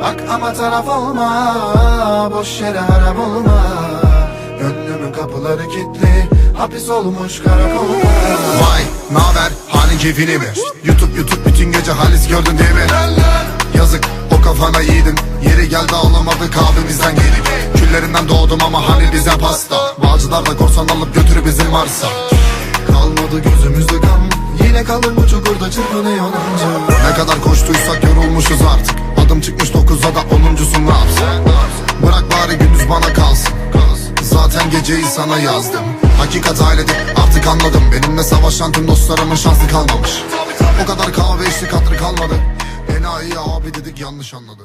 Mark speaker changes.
Speaker 1: Bak ama taraf olma Boş yere harap olma. Gönlümün kapıları kilitli Hapis olmuş karakolda
Speaker 2: Vay naber? Halin keyfini mi? YouTube YouTube bütün gece halis gördün değil mi? Yazık o kafana yiğidin. Yeri geldi alamadık abi bizden gelip. Küllerinden doğdum ama hani bize pasta. Bağcılar da korsan alıp götürü bizim varsa
Speaker 1: Kalmadı gözümüzde kan Yine kaldım bu çukurda çırpınıyor onunca
Speaker 2: Ne kadar koştuysak yorulmuşuz artık. Adım çıkmış bana kalsın Zaten geceyi sana yazdım. Hakikat ailedir artık anladım. Benimle savaşan tüm dostlarımın şansı kalmamış. O kadar kahve içtik hatırı kalmadı. Enayi abi dedik yanlış anladı